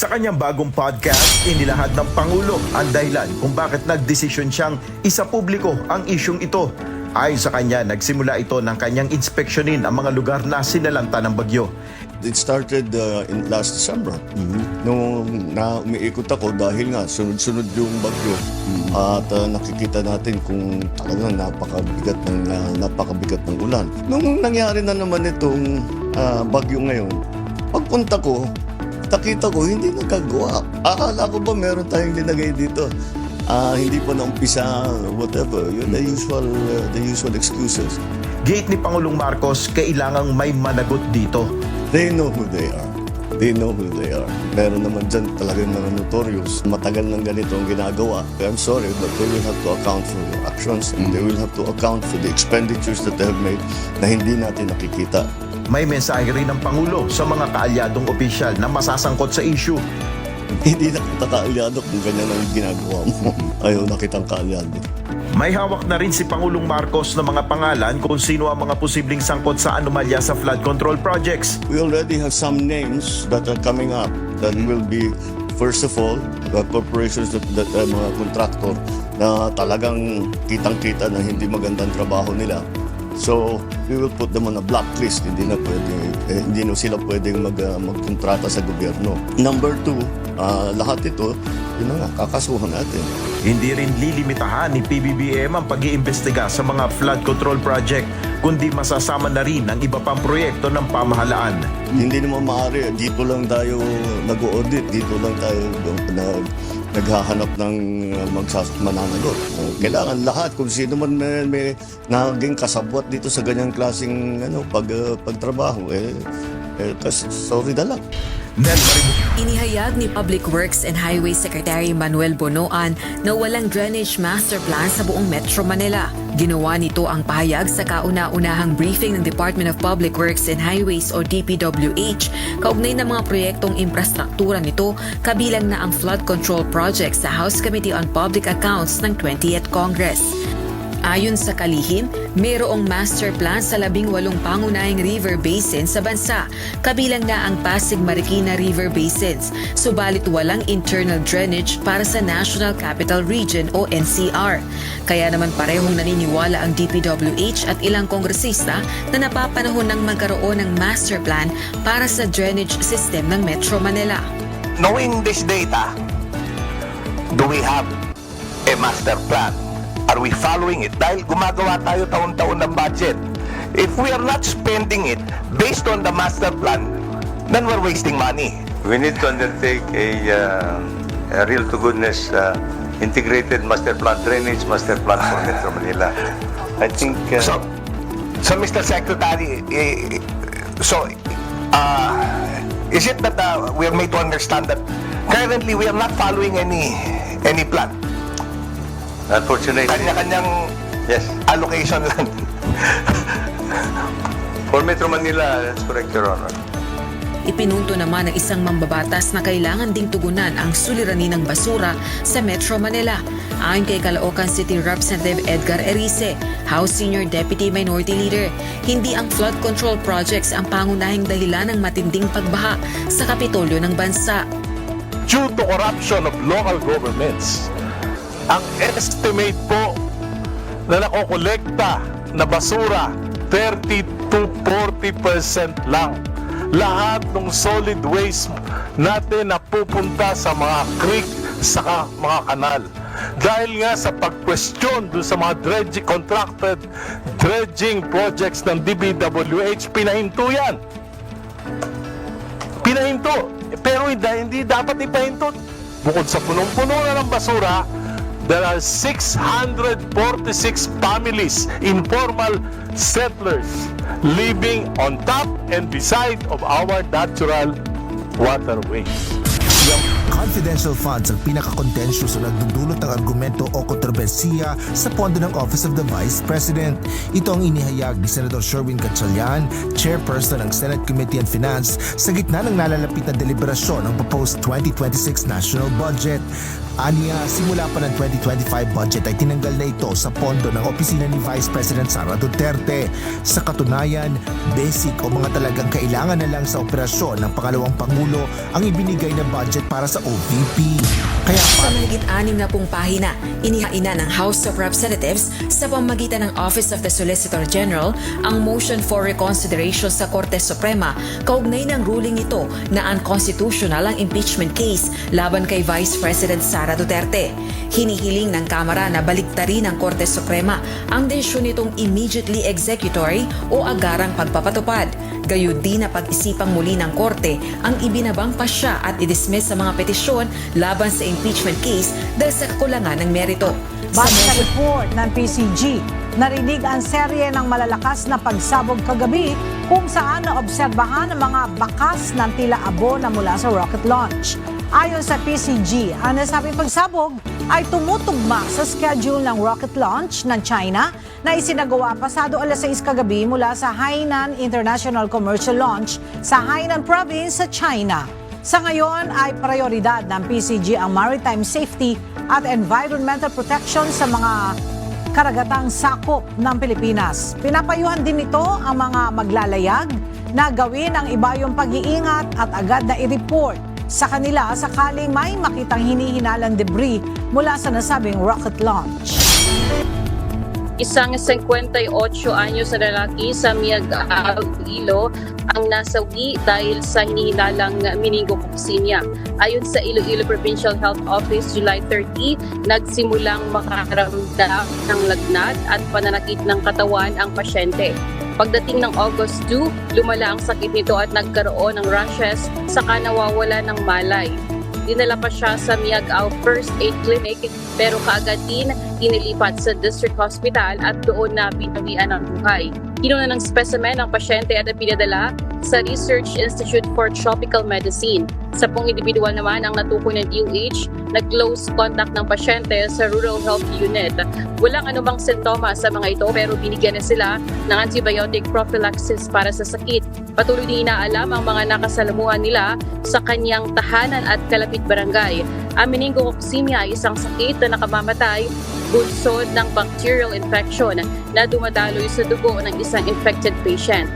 Sa kanyang bagong podcast, inilahad ng Pangulo ang dahilan kung bakit nagdesisyon siyang isa publiko ang isyong ito. Ayon sa kanya, nagsimula ito ng kanyang inspeksyonin ang mga lugar na sinalanta ng bagyo. It started uh, in last December. Nung na umiikot ako dahil nga sunod-sunod yung bagyo at uh, nakikita natin kung talagang napakabigat ng uh, napakabigat ng ulan. Nung nangyari na naman itong uh, bagyo ngayon, pagpunta ko, nakita ko hindi nagagawa. Akala ko ba meron tayong linagay dito? Ah, hindi pa naumpisa, whatever. Yun the usual, uh, the usual excuses. Gate ni Pangulong Marcos, kailangang may managot dito. They know who they are. They know who they are. Meron naman dyan talagang mga notorious. Matagal ng ganito ang ginagawa. I'm sorry, but they will have to account for their actions and they will have to account for the expenditures that they have made na hindi natin nakikita. May mensahe rin ng Pangulo sa mga kaalyadong opisyal na masasangkot sa issue. Hindi na kita kaalyado kung ganyan ang ginagawa mo. Ayaw na kitang kaalyado. May hawak na rin si Pangulong Marcos ng mga pangalan kung sino ang mga posibleng sangkot sa anomalya sa flood control projects. We already have some names that are coming up that will be first of all the corporations that, that uh, mga contractor na talagang kitang-kita na hindi magandang trabaho nila. So, we will put them on a blacklist. Hindi na pwede, eh, hindi na sila pwedeng mag, uh, magkontrata sa gobyerno. Number two, ah, lahat ito, yun na nga, kakasuhan natin. Hindi rin lilimitahan ni PBBM ang pag-iimbestiga sa mga flood control project, kundi masasama na rin ang iba pang proyekto ng pamahalaan. Hindi naman maaari, dito lang tayo nag-audit, dito lang tayo nag, naghahanap ng uh, magsas mananagot. Uh, Kailangan lahat, kung sino man may, may naging kasabwat dito sa ganyang klaseng ano, pag, uh, pagtrabaho, eh, eh sorry na lang. Inihayag ni Public Works and Highway Secretary Manuel Bonoan na walang drainage master plan sa buong Metro Manila. Ginawa nito ang pahayag sa kauna-unahang briefing ng Department of Public Works and Highways o DPWH kaugnay ng mga proyektong infrastruktura nito kabilang na ang flood control project sa House Committee on Public Accounts ng 20th Congress. Ayon sa kalihim, mayroong master plan sa labing walong pangunahing river basin sa bansa, kabilang na ang Pasig Marikina River Basins, subalit walang internal drainage para sa National Capital Region o NCR. Kaya naman parehong naniniwala ang DPWH at ilang kongresista na napapanahon ng magkaroon ng master plan para sa drainage system ng Metro Manila. knowing this data, do we have a master plan? Are we following it? Dahil gumagawa tayo taon-taon ng budget. If we are not spending it based on the master plan, then we're wasting money. We need to undertake a, uh, a real to goodness uh, integrated master plan drainage master plan for Metro Manila. I think uh, So, so Mr. Secretary, so, uh, is it that uh, we are made to understand that currently we are not following any any plan? Unfortunately, Kanya-kanyang yes, allocation lang. for Metro Manila, that's correct, Your Honor. Ipinunto naman ng isang mambabatas na kailangan ding tugunan ang suliranin ng basura sa Metro Manila. Ayon kay Caloocan City Representative Edgar Erice, House Senior Deputy Minority Leader, hindi ang flood control projects ang pangunahing dahilan ng matinding pagbaha sa Kapitolyo ng bansa. due to corruption of local governments. Ang estimate po na nakokolekta na basura, 30 to 40% lang. Lahat ng solid waste natin na pupunta sa mga creek, saka mga kanal. Dahil nga sa pag-question dun sa mga dredging contracted dredging projects ng DBWH, pinahinto yan pinahinto. Pero hindi dapat ipahinto. Bukod sa punong-puno na ng basura, there are 646 families, informal settlers, living on top and beside of our natural waterways. Confidential funds ang pinaka-contentious o nagdudulot ng argumento o kontrobersiya sa pondo ng Office of the Vice President. Ito ang inihayag ni Senator Sherwin Gatchalian, chairperson ng Senate Committee on Finance sa gitna ng nalalapit na deliberasyon ng proposed 2026 national budget. Aniya, simula pa ng 2025 budget ay tinanggal na ito sa pondo ng opisina ni Vice President Sara Duterte. Sa katunayan, basic o mga talagang kailangan na lang sa operasyon ng pangalawang Pangulo ang ibinigay na budget para sa OVP. Kaya Sa pa mahigit anim na pung pahina, inihain na ng House of Representatives sa pamagitan ng Office of the Solicitor General ang motion for reconsideration sa Korte Suprema kaugnay ng ruling ito na unconstitutional ang impeachment case laban kay Vice President Sara Duterte. Hinihiling ng Kamara na baliktarin ng Korte Suprema ang desisyon nitong immediately executory o agarang pagpapatupad. Gayud din na pag-isipang muli ng Korte ang ibinabang pasya at i-dismiss sa mga petisyon laban sa impeachment case dahil sa kakulangan ng merito. Base sa report ng PCG, narinig ang serye ng malalakas na pagsabog kagabi kung saan naobserbahan ang mga bakas ng tila abo na mula sa rocket launch. Ayon sa PCG, ang nasabing pagsabog ay tumutugma sa schedule ng rocket launch ng China na isinagawa pasado alas 6 kagabi mula sa Hainan International Commercial Launch sa Hainan Province sa China. Sa ngayon ay prioridad ng PCG ang maritime safety at environmental protection sa mga karagatang sakop ng Pilipinas. Pinapayuhan din nito ang mga maglalayag na gawin ang ibayong pag-iingat at agad na i-report sa kanila sakaling may makitang hinihinalang debris mula sa nasabing rocket launch. Isang 58 anyos na lalaki sa Miagao, Ilo ang nasawi dahil sa hinihinalang meningococcemia. Ayon sa Iloilo Provincial Health Office, July 30, nagsimulang makaramdam ng lagnat at pananakit ng katawan ang pasyente. Pagdating ng August 2, lumala ang sakit nito at nagkaroon ng rashes saka nawawala ng malay. Dinala pa siya sa Miagao First Aid Clinic pero kaagad din inilipat sa District Hospital at doon na pinawian ang buhay. Kinuna ng specimen ang pasyente at pinadala sa Research Institute for Tropical Medicine. Sa pong individual naman ang natukoy ng DOH na close contact ng pasyente sa Rural Health Unit. Walang anumang sintoma sa mga ito pero binigyan na sila ng antibiotic prophylaxis para sa sakit. Patuloy din inaalam ang mga nakasalamuhan nila sa kanyang tahanan at kalapit barangay. Ang meningococcemia ay isang sakit na nakamamatay bunsod ng bacterial infection na dumadaloy sa dugo ng isang infected patient.